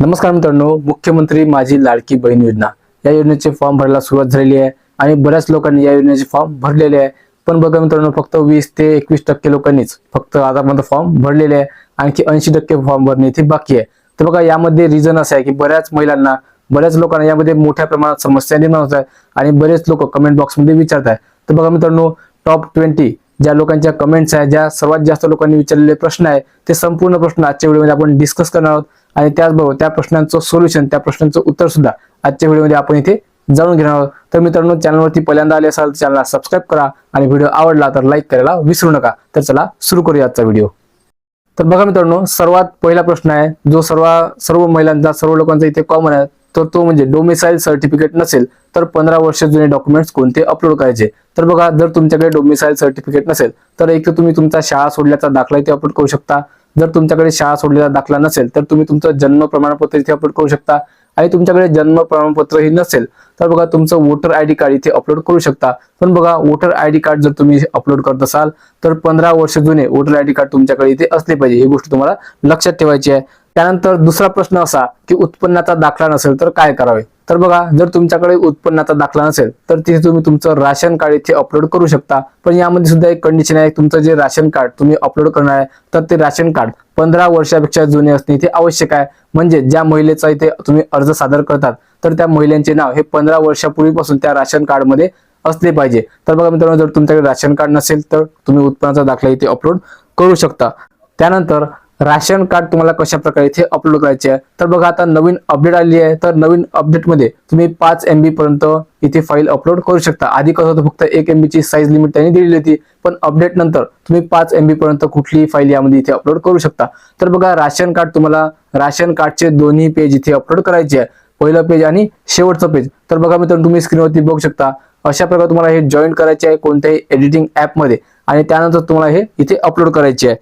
नमस्कार मित्रांनो मुख्यमंत्री माझी लाडकी बहीण योजना. या योजनेचे फॉर्म भरायला सुरुवात झालेली आहे आणि बऱ्याच लोकांनी या योजनेचे फॉर्म भरलेले आहे. पण बघा मित्रांनो फक्त वीस ते एकवीस टक्के लोकांनीच फक्त आतापर्यंत फॉर्म भरलेले आहे. आणखी ऐंशी टक्के फॉर्म भरणे इथे बाकी आहे. तर बघा यामध्ये रिझन असं आहे की बऱ्याच महिलांना बऱ्याच लोकांना यामध्ये मोठ्या प्रमाणात समस्या निर्माण होत आहेत आणि बरेच लोक कमेंट बॉक्समध्ये विचारत आहेत. तर बघा मित्रांनो टॉप ट्वेंटी ज्या लोकांच्या कमेंट्स आहेत ज्या सर्वात जास्त लोकांनी विचारलेले प्रश्न आहे ते संपूर्ण प्रश्न आजच्या व्हिडिओमध्ये आपण डिस्कस करणार आहोत. आणि त्याचबरोबर त्या प्रश्नांचं सोल्युशन त्या प्रश्नांचं उत्तर सुद्धा आजच्या व्हिडिओमध्ये आपण इथे जाणून घेणार आहोत. तर मित्रांनो चॅनलवरती पहिल्यांदा आले असाल तर चॅनलला सबस्क्राईब करा आणि व्हिडिओ आवडला तर लाईक करायला विसरू नका. तर चला सुरू करूया आजचा व्हिडिओ. तर बघा मित्रांनो सर्वात पहिला प्रश्न आहे जो सर्व सर्व महिलांचा सर्व लोकांचा इथे कॉमन आहे तर तो म्हणजे डोमिसाईल सर्टिफिकेट नसेल तर पंधरा वर्ष जुने डॉक्युमेंट्स कोणते अपलोड करायचे? तर बघा जर तुमच्याकडे डोमिसाईल सर्टिफिकेट नसेल तर एक तर तुम्ही तुमचा शाळा सोडल्याचा दाखला इथे अपलोड करू शकता. जर तुमच्याकडे शाळा सोडलेला दाखला नसेल तर तुम्ही तुमचं जन्म प्रमाणपत्र इथे अपलोड करू शकता. आणि तुमच्याकडे जन्म प्रमाणपत्रही नसेल तर बघा तुमचं वोटर आय डी कार्ड इथे अपलोड करू शकता. पण बघा वोटर आय डी कार्ड जर तुम्ही अपलोड करत असाल तर पंधरा वर्ष जुने वोटर आय डी कार्ड तुमच्याकडे इथे असले पाहिजे. ही गोष्ट तुम्हाला लक्षात ठेवायची आहे. त्यानंतर दुसरा प्रश्न असा की उत्पन्नाचा दाखला नसेल तर काय करावे? तर बघा जर तुमच्याकडे उत्पन्नाचा दाखला नसेल तर तिथे तुम्ही तुमचं राशन कार्ड इथे अपलोड करू शकता. पण यामध्ये सुद्धा एक कंडिशन आहे तुमचं जे राशन कार्ड तुम्ही अपलोड करणार आहे तर ते राशन कार्ड पंधरा वर्षापेक्षा जुने असणे इथे आवश्यक आहे. म्हणजे ज्या महिलेचा इथे तुम्ही अर्ज सादर करतात तर त्या महिलांचे नाव हे पंधरा वर्षापूर्वीपासून त्या राशन कार्डमध्ये असले पाहिजे. तर बघा मित्रांनो जर तुमच्याकडे राशन कार्ड नसेल तर तुम्ही उत्पन्नाचा दाखला इथे अपलोड करू शकता. त्यानंतर राशन कार्ड तुम्हाला कशा प्रकारे इथे अपलोड करायचे आहे तर बघा आता नवीन अपडेट आली आहे. तर नवीन अपडेटमध्ये तुम्ही पाच एम बी पर्यंत इथे फाईल अपलोड करू शकता. आधी कसं होतं फक्त एक एम ची साईज लिमिट त्यांनी दिलेली होती. पण अपडेट नंतर तुम्ही पाच एम बी पर्यंत कुठलीही फाईल यामध्ये इथे अपलोड करू शकता. तर बघा राशन कार्ड तुम्हाला राशन कार्डचे दोन्ही पेज इथे अपलोड करायचे आहे. पहिलं पेज आणि शेवटचं पेज तर बघा मित्रांनो तुम्ही स्क्रीनवरती बघू शकता. अशा प्रकारे तुम्हाला हे जॉईन करायचे आहे कोणत्याही एडिटिंग ऍपमध्ये आणि त्यानंतर तुम्हाला हे इथे अपलोड करायचे आहे.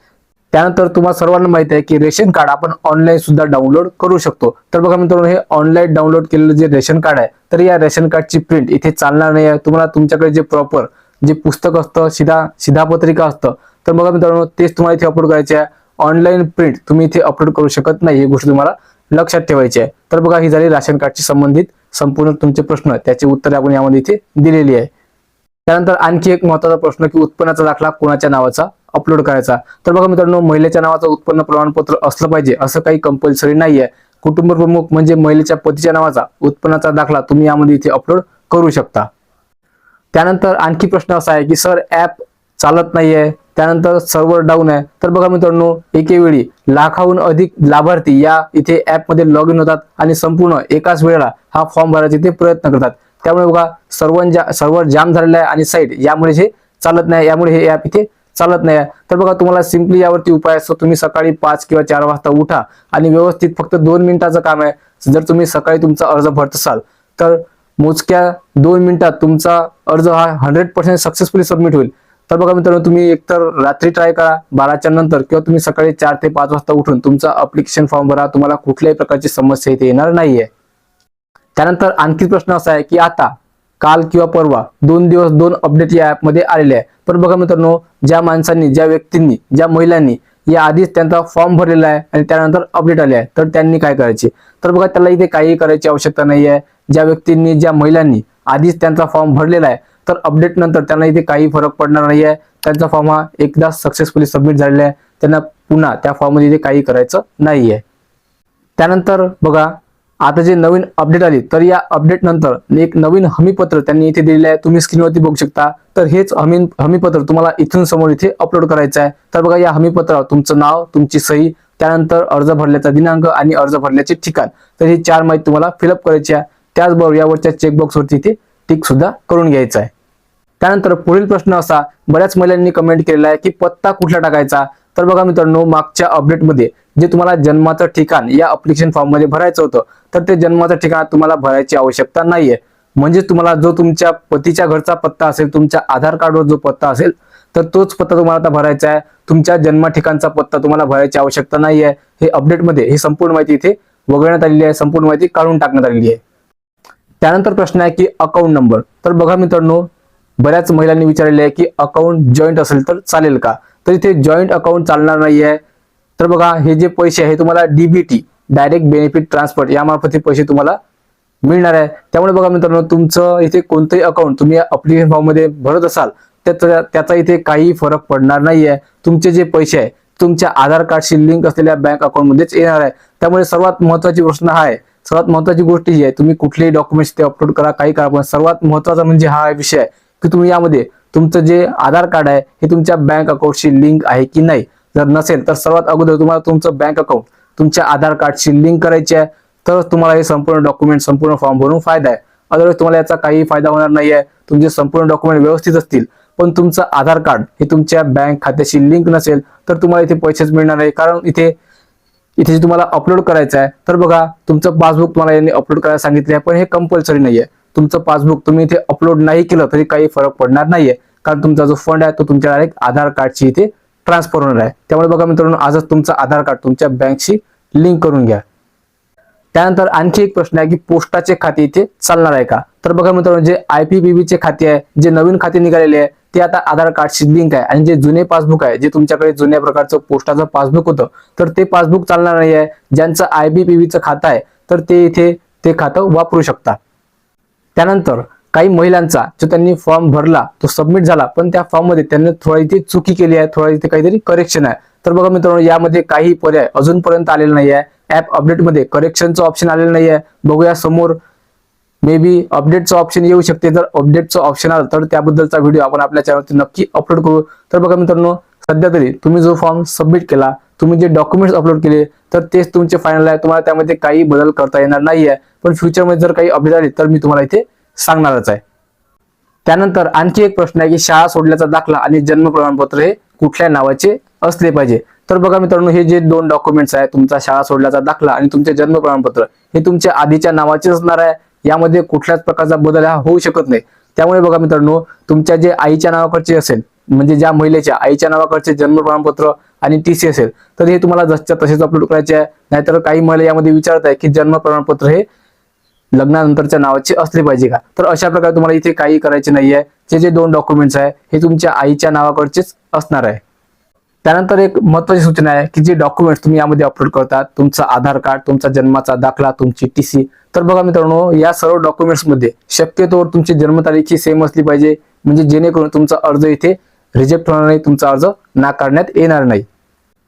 त्यानंतर तुम्हाला सर्वांना माहिती आहे की रेशन कार्ड आपण ऑनलाईन सुद्धा डाउनलोड करू शकतो. तर बघा मित्रांनो हे ऑनलाईन डाउनलोड केलेलं जे रेशन कार्ड आहे तर या रेशन कार्डची प्रिंट इथे चालणार नाही आहे. तुम्हाला तुमच्याकडे जे प्रॉपर जे पुस्तक असतं शिधा शिधापत्रिका असतं तर बघा मित्रांनो तेच तुम्हाला इथे अपलोड करायचे आहे. ऑनलाईन प्रिंट तुम्ही इथे अपलोड करू शकत नाही ही गोष्ट तुम्हाला लक्षात ठेवायची आहे. तर बघा ही झाली राशन कार्डशी संबंधित संपूर्ण तुमचे प्रश्न त्याची उत्तरे आपण यामध्ये इथे दिलेली आहे. त्यानंतर आणखी एक महत्त्वाचा प्रश्न की उत्पन्नाचा दाखला कोणाच्या नावाचा? अपलोड करायचा. तर बघा मित्रांनो महिलेच्या नावाचं उत्पन्न प्रमाणपत्र असलं पाहिजे असं काही कंपल्सरी नाहीये. कुटुंब प्रमुख म्हणजे महिलेच्या पतीच्या नावाचा उत्पन्नाचा दाखला तुम्ही यामध्ये इथे अपलोड करू शकता. त्यानंतर आणखी प्रश्न असा आहे की सर ऍप चालत नाहीये त्यानंतर सर्व्हर डाऊन आहे. तर बघा मित्रांनो एके वेळी लाखाहून अधिक लाभार्थी या इथे ऍपमध्ये लॉग इन होतात आणि संपूर्ण एकाच वेळेला हा फॉर्म भरायचे ते प्रयत्न करतात. त्यामुळे बघा सर्वांच्या सर्व्हर जाम झालेला आहे आणि साईट यामुळे हे चालत नाही यामुळे हे ऍप इथे चालत नाही. तर बघा तुम्हाला सिम्पली यावरती उपाय असतो. तुम्ही सकाळी पाच किंवा चार वाजता उठा आणि व्यवस्थित फक्त दोन मिनिटाचं काम आहे. जर तुम्ही सकाळी तुमचा अर्ज भरत असाल तर मोजक्या दोन मिनिटात तुमचा अर्ज हा हंड्रेड पर्सेंट सक्सेसफुली सबमिट होईल. तर बघा मित्रांनो तुम्ही एकतर रात्री ट्राय करा बाराच्या नंतर किंवा तुम्ही सकाळी चार ते पाच वाजता उठून तुमचा अप्लिकेशन फॉर्म भरा. तुम्हाला कुठल्याही प्रकारची समस्या इथे येणार नाहीये. त्यानंतर आणखी प्रश्न असा आहे की आता काल किंवा परवा दोन दिवस दोन अपडेट या ॲपमध्ये आलेले आहे. पण बघा मित्रांनो ज्या माणसांनी ज्या व्यक्तींनी ज्या महिलांनी या आधीच त्यांचा फॉर्म भरलेला आहे आणि त्यानंतर अपडेट आले आहे तर त्यांनी काय करायचे? तर बघा त्याला इथे काही करायची आवश्यकता नाही आहे. ज्या व्यक्तींनी ज्या महिलांनी आधीच त्यांचा फॉर्म भरलेला आहे तर अपडेट नंतर त्यांना इथे काही फरक पडणार नाही आहे. त्यांचा फॉर्म हा एकदा सक्सेसफुली सबमिट झालेला आहे. त्यांना पुन्हा त्या फॉर्ममध्ये इथे काही करायचं नाही आहे. त्यानंतर बघा आता जे नवीन अपडेट आली तर या अपडेट नंतर एक नवीन हमीपत्र त्यांनी इथे दिलेलं आहे. तुम्ही स्क्रीनवरती बघू शकता. तर हेच हमी हमीपत्र तुम्हाला इथून समोर इथे अपलोड करायचं आहे. तर बघा या हमीपत्रावर तुमचं नाव तुमची सही त्यानंतर अर्ज भरल्याचा दिनांक आणि अर्ज भरल्याचे ठिकाण. तर ही चार माहिती तुम्हाला फिलअप करायची आहे. त्याचबरोबर यावरच्या चेकबॉक्सवरती इथे टिक सुद्धा करून घ्यायचा आहे. त्यानंतर पुढील प्रश्न असा बऱ्याच महिलांनी कमेंट केलेला आहे की पत्ता कुठला टाकायचा? तर बघा मित्रांनो मागच्या अपडेटमध्ये जे तुम्हाला जन्माचं ठिकाण या अप्लिकेशन फॉर्ममध्ये भरायचं होतं तर ते जन्माचं ठिकाण तुम्हाला भरायची आवश्यकता नाहीये. म्हणजे तुम्हाला जो तुमच्या पतीच्या घरचा पत्ता असेल तुमच्या आधार कार्डवर जो पत्ता असेल तर तोच पत्ता तुम्हाला आता भरायचा आहे. तुमच्या जन्म ठिकाणचा पत्ता तुम्हाला भरायची आवश्यकता नाही आहे हे अपडेटमध्ये ही संपूर्ण माहिती इथे वगळण्यात आलेली आहे संपूर्ण माहिती काढून टाकण्यात आलेली आहे. त्यानंतर प्रश्न आहे की अकाउंट नंबर तर बघा मित्रांनो बऱ्याच महिलांनी विचारलेले आहे की अकाउंट जॉईंट असेल तर चालेल का? तर इथे जॉईंट अकाउंट चालणार नाही आहे तर बघा हे जे पैसे आहे तुम्हाला डीबीटी डायरेक्ट बेनिफिट ट्रान्सफर यामार्फत हे पैसे तुम्हाला मिळणार आहे. त्यामुळे बघा मित्रांनो तुमचं इथे कोणतंही अकाउंट तुम्ही अप्लिकेशन फॉर्ममध्ये भरत असाल त्याचा त्याचा इथे काही फरक पडणार नाहीये. तुमचे जे पैसे आहे तुमच्या आधार कार्डशी लिंक असलेल्या बँक अकाउंट मध्येच येणार आहे. त्यामुळे सर्वात महत्वाची प्रश्न हा आहे. सर्वात महत्वाची गोष्ट ही आहे तुम्ही कुठलेही डॉक्युमेंट्स ते अपलोड करा काही करा पण सर्वात महत्त्वाचा म्हणजे हा विषय आहे की तुम्ही यामध्ये तुमचं जे आधार कार्ड आहे हे तुमच्या बँक अकाउंटशी लिंक आहे की नाही. जर नसेल तर सर्वात अगोदर तुम्हाला तुमचं बँक अकाउंट तुमच्या आधार कार्डशी लिंक करायची आहे. तर तुम्हाला हे संपूर्ण डॉक्युमेंट संपूर्ण फॉर्म भरून फायदा आहे. अदरवाईज तुम्हाला याचा काही फायदा होणार नाही आहे तुमचे संपूर्ण डॉक्युमेंट व्यवस्थित असतील. पण तुमचं आधार कार्ड हे तुमच्या बँक खात्याशी लिंक नसेल तर तुम्हाला इथे पैसेच मिळणार नाही. कारण इथे इथे जे तुम्हाला अपलोड करायचं आहे तर बघा तुमचं पासबुक तुम्हाला यांनी अपलोड करायला सांगितले आहे पण हे कंपल्सरी नाही आहे तुमचं पासबुक तुम्ही इथे अपलोड नाही केलं तरी काही फरक पडणार नाहीये. कारण तुमचा जो फंड आहे तो तुमच्या डायरेक्ट आधार कार्डची इथे ट्रान्सफर होणार आहे. त्यामुळे बघा मित्रांनो आजच तुमचं आधार कार्ड तुमच्या बँकशी लिंक करून घ्या. त्यानंतर आणखी एक प्रश्न आहे की पोस्टाचे खाते इथे चालणार आहे का? तर बघा मित्रांनो जे आयपीबीबी चे खाते आहे जे नवीन खाते निघालेले आहे ते आता आधार कार्डशी लिंक आहे. आणि जे जुने पासबुक आहे जे तुमच्याकडे जुन्या प्रकारचं पोस्टाचं पासबुक होतं तर ते पासबुक चालणार नाही आहे. ज्यांचं आयबीपीबीचं खातं आहे तर ते इथे ते खातं वापरू शकता त्यानंतर काही महिलांचा जो त्यांनी फॉर्म भरला तो सबमिट झाला पण त्या फॉर्ममध्ये त्यांनी थोडा इथे चुकी केली आहे थोडा इथे काहीतरी करेक्शन आहे. तर बघा मित्रांनो यामध्ये काही पर्याय अजूनपर्यंत आलेला नाही आहे. ऍप अपडेटमध्ये करेक्शनचं ऑप्शन आलेलं नाही आहे. बघूया समोर मे बी अपडेटचं ऑप्शन येऊ शकते. जर अपडेटचं ऑप्शन आलं तर त्याबद्दलचा व्हिडिओ आपण आपल्या चॅनलवरती नक्की अपलोड करू. तर बघा मित्रांनो सध्या तरी तुम्ही जो फॉर्म सबमिट केला तुम्ही जे डॉक्युमेंट्स अपलोड केले तर तेच तुमचे फायनल आहे. तुम्हाला त्यामध्ये काही बदल करता येणार नाही आहे पण फ्युचरमध्ये जर काही अपडेट आली तर मी तुम्हाला इथे सांगणारच आहे. त्यानंतर आणखी एक प्रश्न आहे की शाळा सोडल्याचा दाखला आणि जन्म प्रमाणपत्र हे कुठल्या नावाचे असले पाहिजे? तर बघा मित्रांनो हे जे दोन डॉक्युमेंट्स आहे तुमचा शाळा सोडल्याचा दाखला आणि तुमचे जन्म प्रमाणपत्र हे तुमच्या आधीच्या नावाचे असणार आहे. यामध्ये कुठल्याच प्रकारचा बदल हा होऊ शकत नाही. त्यामुळे बघा मित्रांनो तुमच्या जे आईच्या नावाकडचे असेल म्हणजे ज्या महिलेच्या आईच्या नावाकडचे जन्म प्रमाणपत्र आणि टी सी असेल तर हे तुम्हाला जसच्या तसेच अपलोड करायचे आहे. नाहीतर काही महिला यामध्ये विचारत आहे की जन्म प्रमाणपत्र हे लग्नानंतरच्या नावाचे असले पाहिजे का? तर अशा प्रकारे तुम्हाला इथे काही करायचे नाहीये. ते जे दोन डॉक्युमेंट्स आहे हे तुमच्या आईच्या नावाकडचेच असणार आहे. त्यानंतर एक महत्वाची सूचना आहे की जे डॉक्युमेंट्स तुम्ही यामध्ये अपलोड करतात तुमचा आधार कार्ड तुमचा जन्माचा दाखला तुमची टी सी तर बघा मित्रांनो या सर्व डॉक्युमेंट्समध्ये शक्यतोवर तुमची जन्मतारीख ही सेम असली पाहिजे. म्हणजे जेणेकरून तुमचा अर्ज इथे रिजेक्ट होणार नाही तुमचा अर्ज नाकारण्यात येणार नाही.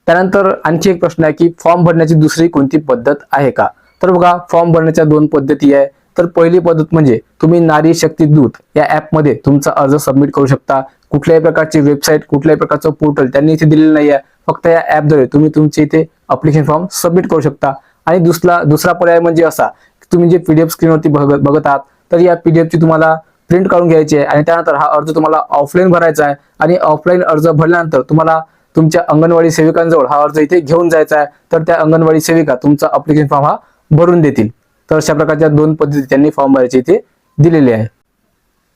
त्यानंतर आणखी एक प्रश्न आहे की फॉर्म भरण्याची दुसरी कोणती पद्धत आहे का? तर बघा फॉर्म भरण्याच्या दोन पद्धती आहे. तर पहिली पद्धत म्हणजे तुम्ही नारी शक्ती दूत या ॲपमध्ये तुमचा अर्ज सबमिट करू शकता. कुठल्याही प्रकारची वेबसाईट कुठल्याही प्रकारचं पोर्टल त्यांनी इथे दिलेलं नाही आहे फक्त या ऍपद्वारे तुम्ही तुमचे इथे अप्लिकेशन फॉर्म सबमिट करू शकता. आणि दुसरा दुसरा पर्याय म्हणजे असा की तुम्ही जे पीडीएफ स्क्रीनवरती बघत बघत आहात तर या पीडीएफची तुम्हाला प्रिंट काढून घ्यायची आहे आणि त्यानंतर हा अर्ज तुम्हाला ऑफलाईन भरायचा आहे. आणि ऑफलाईन अर्ज भरल्यानंतर तुम्हाला तुमच्या अंगणवाडी सेविकांजवळ हा अर्ज इथे घेऊन जायचा आहे. तर त्या अंगणवाडी सेविका तुमचा अप्लिकेशन फॉर्म हा भरून देतील. तर अशा प्रकारच्या दोन पद्धती त्यांनी फॉर्म भरायचे इथे दिलेले आहे.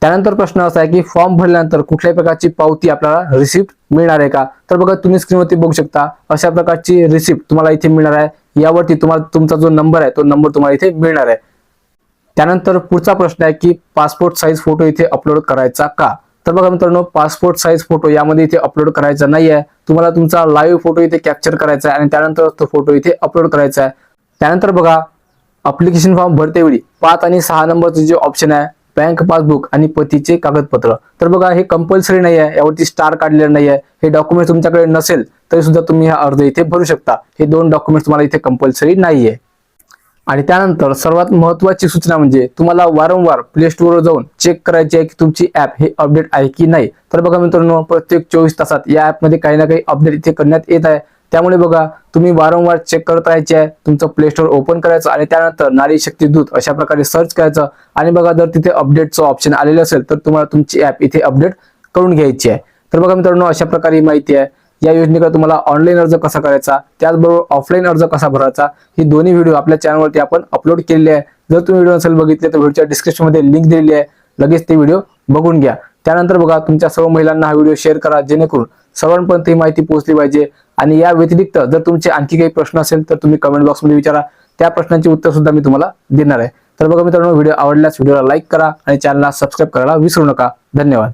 त्यानंतर प्रश्न असा आहे की फॉर्म भरल्यानंतर कुठल्याही प्रकारची पावती आपल्याला रिसिप्ट मिळणार आहे का? तर बघा तुम्ही स्क्रीनवरती बघू शकता अशा प्रकारची रिसिप्ट तुम्हाला इथे मिळणार आहे. यावरती तुम्हाला तुमचा जो नंबर आहे तो नंबर तुम्हाला इथे मिळणार आहे. त्यानंतर पुढचा प्रश्न आहे की पासपोर्ट साईज फोटो इथे अपलोड करायचा का? तर बघा मित्रांनो पासपोर्ट साईज फोटो यामध्ये इथे अपलोड करायचा नाही आहे तुम्हाला तुमचा लाईव्ह फोटो इथे कॅप्चर करायचा आहे आणि त्यानंतर तो फोटो इथे अपलोड करायचा आहे. त्यानंतर बघा अप्लिकेशन फॉर्म भरतेवेळी पाच आणि सहा नंबरचे जे ऑप्शन आहे बँक पासबुक आणि पतीचे कागदपत्र. तर बघा हे कंपल्सरी नाही आहे यावरती स्टार काढलेलं नाही आहे. हे डॉक्युमेंट तुमच्याकडे नसेल तरी सुद्धा तुम्ही हा अर्ज इथे भरू शकता. हे दोन डॉक्युमेंट तुम्हाला इथे कंपल्सरी नाहीये आणि त्यानंतर सर्वात महत्वाची सूचना म्हणजे तुम्हाला वारंवार प्ले स्टोअरवर जाऊन चेक करायचे आहे की तुमची ऍप हे अपडेट आहे की नाही. तर बघा मित्रांनो प्रत्येक चोवीस तासात या ऍपमध्ये काही ना काही अपडेट इथे करण्यात येत आहे. त्यामुळे बघा तुम्ही वारंवार चेक करत राहायचे आहे तुमचं प्ले स्टोअर ओपन करायचं आणि त्यानंतर नारी शक्ती दूत अशा प्रकारे सर्च करायचं. आणि बघा जर तिथे अपडेटचं ऑप्शन आलेलं असेल तर तुम्हाला तुमची ऍप इथे अपडेट करून घ्यायची आहे. तर बघा मित्रांनो अशा प्रकारे माहिती आहे. या योजनेकडे तुम्हाला ऑनलाईन अर्ज कसा करायचा त्याचबरोबर ऑफलाईन अर्ज कसा भरायचा ही दोन्ही व्हिडिओ आपल्या चॅनलवरती आपण अपलोड केलेले आहे. जर तुम्ही व्हिडिओ नसेल बघितले तर व्हिडिओच्या डिस्क्रिप्शनमध्ये लिंक दिलेली आहे. लगेच ते व्हिडिओ बघून घ्या. त्यानंतर बघा तुमच्या सर्व महिलांना हा व्हिडिओ शेअर करा जेणेकरून सर्वांपर्यंत ही माहिती पोहोचली पाहिजे. आणि या व्यतिरिक्त जर तुमचे आणखी काही प्रश्न असेल तर तुम्ही कमेंट बॉक्समध्ये विचारा. त्या प्रश्नांची उत्तर सुद्धा मी तुम्हाला देणार आहे. तर बघा मित्रांनो व्हिडिओ आवडल्यास व्हिडिओला लाईक करा आणि चॅनलला सबस्क्राईब करायला विसरू नका. धन्यवाद.